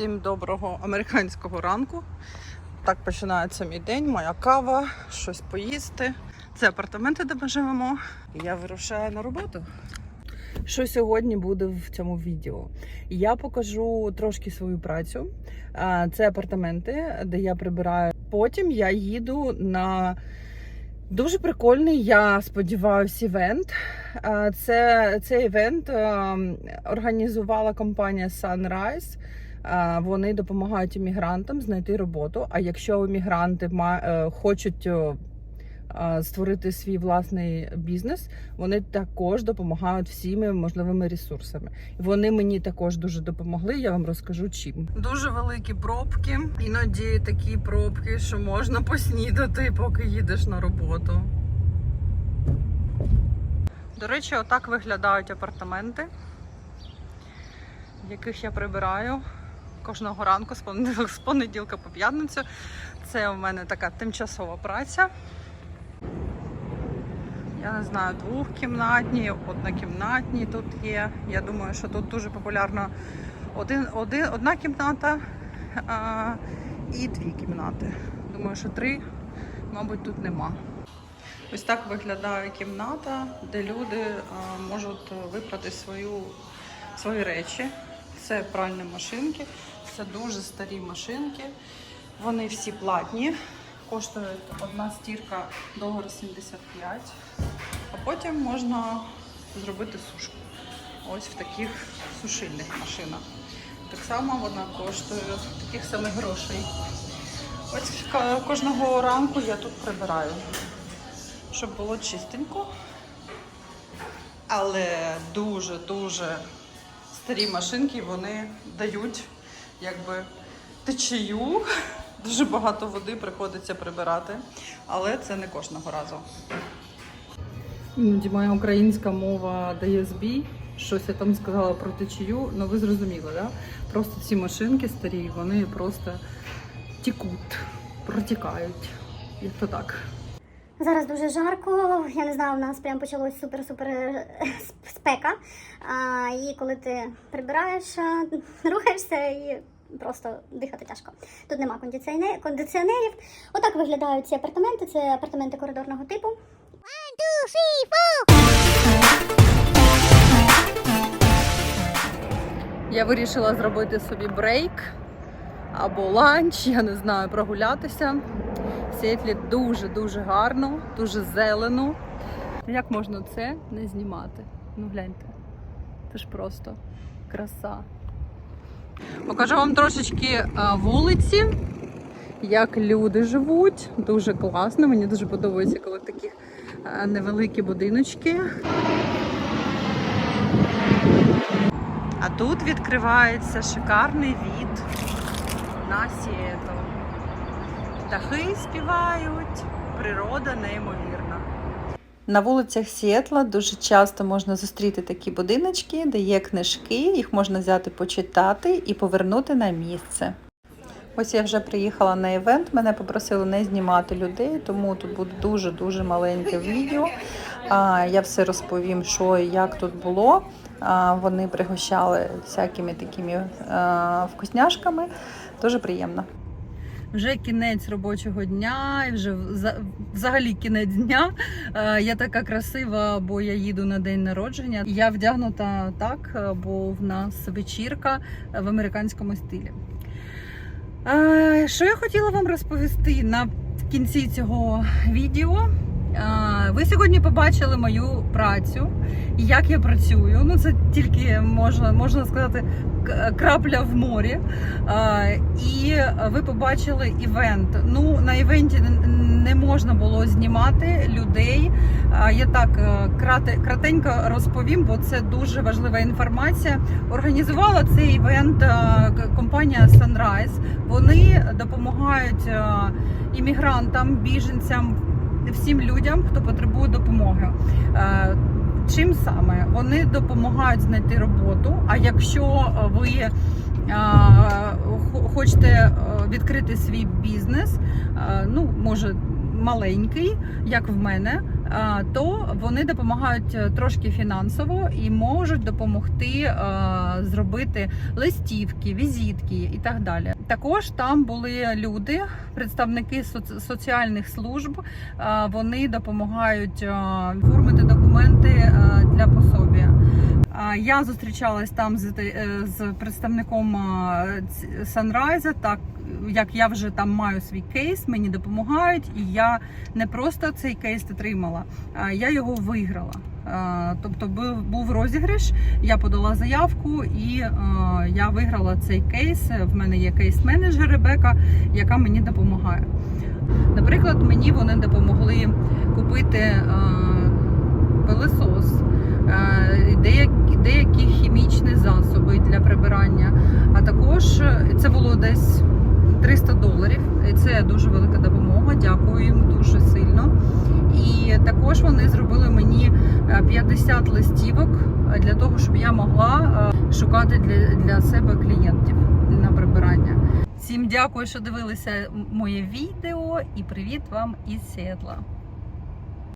Всім доброго американського ранку. Так починається мій день, моя кава, щось поїсти. Це апартаменти, де ми живемо. Я вирушаю на роботу. Що сьогодні буде в цьому відео? Я покажу трошки свою працю. Це апартаменти, де я прибираю. Потім я їду на дуже прикольний, я сподіваюся, івент. Це цей івент організувала компанія Sunrise. Вони допомагають іммігрантам знайти роботу. А якщо іммігранти е, хочуть створити свій власний бізнес, вони також допомагають всіми можливими ресурсами. Вони мені також дуже допомогли. Я вам розкажу чим. Дуже великі пробки. Іноді такі пробки, що можна поснідати, поки їдеш на роботу. До речі, отак виглядають апартаменти, яких я прибираю кожного ранку з понеділка, по п'ятницю. Це у мене така тимчасова праця. Я не знаю, двохкімнатні, однокімнатні тут є. Я думаю, що тут дуже популярно один, один, одна кімната а, і дві кімнати. Думаю, що три, мабуть, тут нема. Ось так виглядає кімната, де люди а, можуть випрати свою, свої речі. Це пральні машинки, це дуже старі машинки. Вони всі платні. Коштує одна стірка долар 75. А потім можна зробити сушку. Ось в таких сушильних машинах. Так само вона коштує таких самих грошей. Ось кожного ранку я тут прибираю, щоб було чистенько. Але дуже-дуже старі машинки вони дають якби течію. Дуже багато води приходиться прибирати, але це не кожного разу. Іноді моя українська мова дає збій. Щось я там сказала про течію, ну ви зрозуміли, да? Просто ці машинки старі, вони просто тікуть, протікають. Як то так. Зараз дуже жарко. Я не знаю, у нас прям почалось супер-супер е, спека. А, і коли ти прибираєш, рухаєшся і просто дихати тяжко. Тут нема кондиціонерів. Отак виглядають ці апартаменти. Це апартаменти коридорного типу. Я вирішила зробити собі брейк або ланч, я не знаю, прогулятися. Сіетлі дуже-дуже гарно, дуже зелено. Як можна це не знімати? Ну гляньте. Це ж просто краса. Покажу вам трошечки вулиці, як люди живуть. Дуже класно. Мені дуже подобається, коли такі невеликі будиночки. А тут відкривається шикарний від на Сіетл. Птахи співають, природа неймовірна. На вулицях Сіетла дуже часто можна зустріти такі будиночки, де є книжки, їх можна взяти почитати і повернути на місце. Ось я вже приїхала на івент. Мене попросили не знімати людей, тому тут буде дуже-дуже маленьке відео. Я все розповім, що і як тут було. Вони пригощали всякими такими вкусняшками. Дуже приємно. Вже кінець робочого дня, і вже взагалі кінець дня. Е, Я така красива, бо я їду на день народження. Я вдягнута так, е, бо в нас вечірка в американському стилі. Е, Що я хотіла вам розповісти на кінці цього відео? Ви сьогодні побачили мою працю, як я працюю. Ну, це тільки можна, можна сказати крапля в морі. І ви побачили івент. Ну, на івенті не- можна було знімати людей. Я так е, крате, кратенько розповім, бо це дуже важлива інформація. Організувала цей івент е, компанія Sunrise. Вони допомагають е, іммігрантам, біженцям, всім людям, хто потребує допомоги. Е, Чим саме вони допомагають знайти роботу? А якщо ви е, хочете е, відкрити свій бізнес, ну може маленький, як в мене, то вони допомагають е, трошки фінансово і можуть допомогти е, зробити листівки, візитки і так далі. Також там були люди, представники соц- соціальних служб. е, Вони допомагають оформити документи для пособія. Я зустрічалась там з, представником Sunrise, так як я вже там маю свій кейс, мені допомагають, і я не просто цей кейс отримала, а я його виграла. Тобто був, розіграш, я подала заявку і я виграла цей кейс. В мене є кейс-менеджер Ребека, яка мені допомагає. Наприклад, мені вони допомогли купити пилосос, е, деякі, хімічні засоби для прибирання. А також це було десь 300 доларів. Це дуже велика допомога. Дякую їм дуже сильно. І також вони зробили мені е, 50 листівок е, для того, щоб я могла е, шукати для, для себе клієнтів на прибирання. Всім дякую, що дивилися моє відео, і привіт вам із Сіетла.